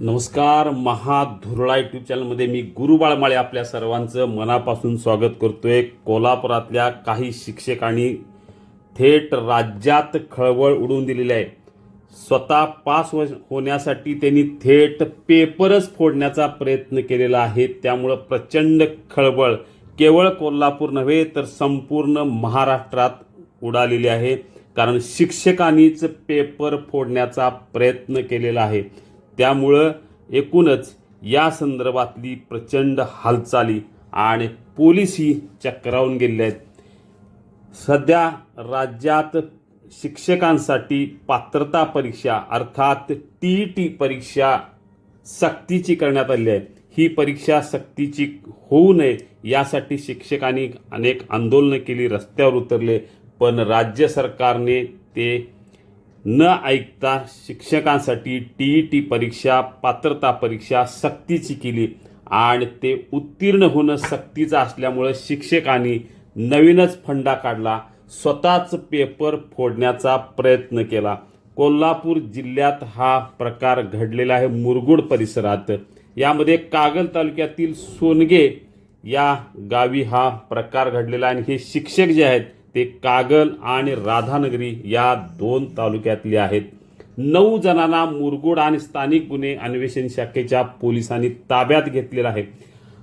नमस्कार महाधुरळा युट्यूब चॅनलमध्ये मी गुरुबाळमाळे आपल्या सर्वांचं मनापासून स्वागत करतोय. कोल्हापुरातल्या काही शिक्षकांनी थेट राज्यात खळबळ उडवून दिलेली आहे. स्वतः पास हो- होण्यासाठी त्यांनी थेट पेपरच फोडण्याचा प्रयत्न केलेला आहे. त्यामुळं प्रचंड खळबळ केवळ कोल्हापूर नव्हे तर संपूर्ण महाराष्ट्रात उडालेली आहे. कारण शिक्षकांनीच पेपर फोडण्याचा प्रयत्न केलेला आहे. त्यामुळं एकूणच या संदर्भातली प्रचंड हालचाली आणि पोलीसही चक्रावून गेलेले आहेत. सध्या राज्यात शिक्षकांसाठी पात्रता परीक्षा अर्थात टी ई टी परीक्षा सक्तीची करण्यात आली आहे. ही परीक्षा सक्तीची होऊ नये यासाठी शिक्षकांनी अनेक आंदोलनं केली रस्त्यावर उतरले पण राज्य सरकारने ते न ऐकता शिक्षकांसाठी टी ई टी परीक्षा पात्रता परीक्षा सक्तीची केली आणि ते उत्तीर्ण होणं सक्तीचं असल्यामुळं शिक्षकांनी नवीनच फंडा काढला स्वतःच पेपर फोडण्याचा प्रयत्न केला. कोल्हापूर जिल्ह्यात हा प्रकार घडलेला आहे मुरगुड परिसरात. यामध्ये कागल तालुक्यातील सोनगे या गावी हा प्रकार घडलेला आहे आणि हे शिक्षक जे आहेत ते कागल आणि राधानगरी या दोन तालुक्यातले आहेत. नऊ जणांना मुरगुड आणि स्थानिक गुन्हे अन्वेषण शाखेच्या पोलिसांनी ताब्यात घेतलेला आहे.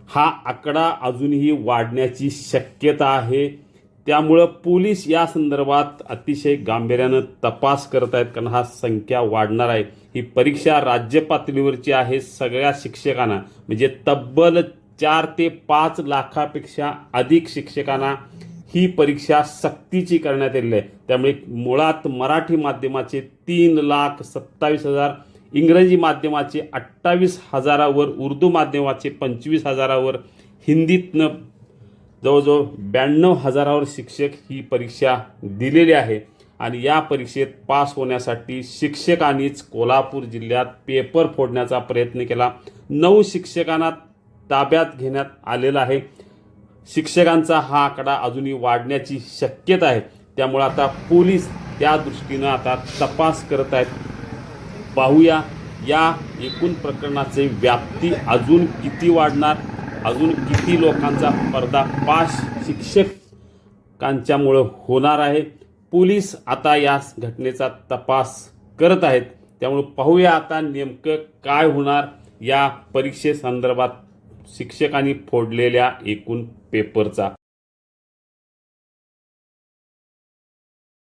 हा आकडा अजूनही वाढण्याची शक्यता आहे. त्यामुळं पोलीस या संदर्भात अतिशय गांभीर्यानं तपास करत आहेत कारण हा संख्या वाढणार आहे. ही परीक्षा राज्य पातळीवरची आहे सगळ्या शिक्षकांना. म्हणजे तब्बल चार ते पाच लाखापेक्षा अधिक शिक्षकांना ही परीक्षा सक्तीची करण्यात आलेली आहे. त्यामुळे मुळात मराठी माध्यमाचे तीन लाख सत्तावीस हजार इंग्रजी माध्यमाचे अठ्ठावीस हजारावर उर्दू माध्यमाचे पंचवीस हजारावर हिंदीतनं जवळजवळ ब्याण्णव हजारावर शिक्षक ही परीक्षा दिलेली आहे. आणि या परीक्षेत पास होण्यासाठी शिक्षकांनीच कोल्हापूर जिल्ह्यात पेपर फोडण्याचा प्रयत्न केला. नऊ शिक्षकांना ताब्यात घेण्यात आलेला आहे. शिक्षकांचा हा आकडा अजूनही वाढण्याची शक्यता आहे. त्यामुळं आता पोलीस त्या दृष्टीनं आता तपास करत आहेत. पाहूया या एकूण प्रकरणाचे व्याप्ती अजून किती वाढणार अजून किती लोकांचा पर्दापाश शिक्षकांच्यामुळं होणार आहे. पोलीस आता या घटनेचा तपास करत आहेत. त्यामुळे पाहूया आता नेमकं काय होणार या परीक्षेसंदर्भात शिक्षकांनी फोडलेल्या एकूण पेपरचा.